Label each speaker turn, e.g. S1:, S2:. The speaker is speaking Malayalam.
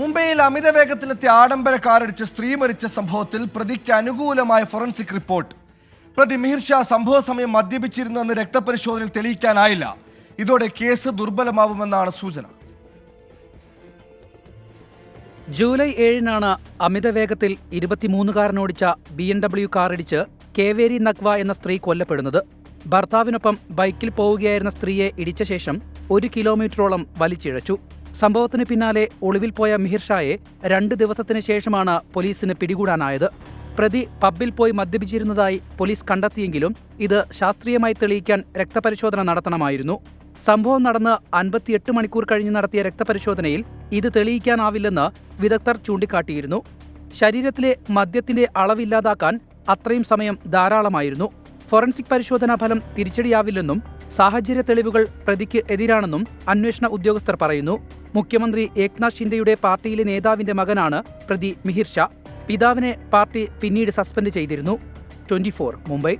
S1: മുംബൈയിൽ അമിത വേഗത്തിലെത്തിയ ആഡംബര കാറിടിച്ച് സ്ത്രീ മരിച്ച സംഭവത്തിൽ പ്രതിക്ക് അനുകൂലമായ ഫോറൻസിക് റിപ്പോർട്ട്. പ്രതി മിഹിർ ഷാ സംഭവ സമയം മദ്യപിച്ചിരുന്നുവെന്ന് രക്തപരിശോധനയിൽ തെളിയിക്കാനായില്ല. ഇതോടെ കേസ് ദുർബലമാവുമെന്നാണ് സൂചന.
S2: ജൂലൈ ഏഴിനാണ് അമിത വേഗത്തിൽ ഇരുപത്തിമൂന്നുകാരനോടിച്ച ബി എം ഡബ്ല്യു കാറിടിച്ച് കേവേരി നഗ്വ എന്ന സ്ത്രീ കൊല്ലപ്പെടുന്നത്. ഭർത്താവിനൊപ്പം ബൈക്കിൽ പോവുകയായിരുന്ന സ്ത്രീയെ ഇടിച്ച ശേഷം ഒരു കിലോമീറ്ററോളം വലിച്ചിഴച്ചു. സംഭവത്തിന് പിന്നാലെ ഒളിവിൽ പോയ മിഹിർ ഷായെ രണ്ട് ദിവസത്തിന് ശേഷമാണ് പോലീസിന് പിടികൂടാനായത്. പ്രതി പബ്ബിൽ പോയി മദ്യപിച്ചിരുന്നതായി പോലീസ് കണ്ടെത്തിയെങ്കിലും ഇത് ശാസ്ത്രീയമായി തെളിയിക്കാൻ രക്തപരിശോധന നടത്തണമായിരുന്നു. സംഭവം നടന്ന് അൻപത്തിയെട്ട് മണിക്കൂർ കഴിഞ്ഞ് നടത്തിയ രക്തപരിശോധനയിൽ ഇത് തെളിയിക്കാനാവില്ലെന്ന് വിദഗ്ധർ ചൂണ്ടിക്കാട്ടിയിരുന്നു. ശരീരത്തിലെ മദ്യത്തിന്റെ അളവില്ലാതാക്കാൻ അത്രയും സമയം ധാരാളമായിരുന്നു. ഫോറൻസിക് പരിശോധനാ ഫലം തിരിച്ചടിയാവില്ലെന്നും സാഹചര്യ തെളിവുകൾ പ്രതിക്ക് എതിരാണെന്നും അന്വേഷണ ഉദ്യോഗസ്ഥർ പറയുന്നു. മുഖ്യമന്ത്രി ഏക്നാഥ് ഷിൻഡെയുടെ പാർട്ടിയിലെ നേതാവിന്റെ മകനാണ് പ്രതി മിഹിർ ഷാ. പിതാവിനെ പാർട്ടി പിന്നീട് സസ്പെൻഡ് ചെയ്തിരുന്നു. ട്വന്റി മുംബൈ.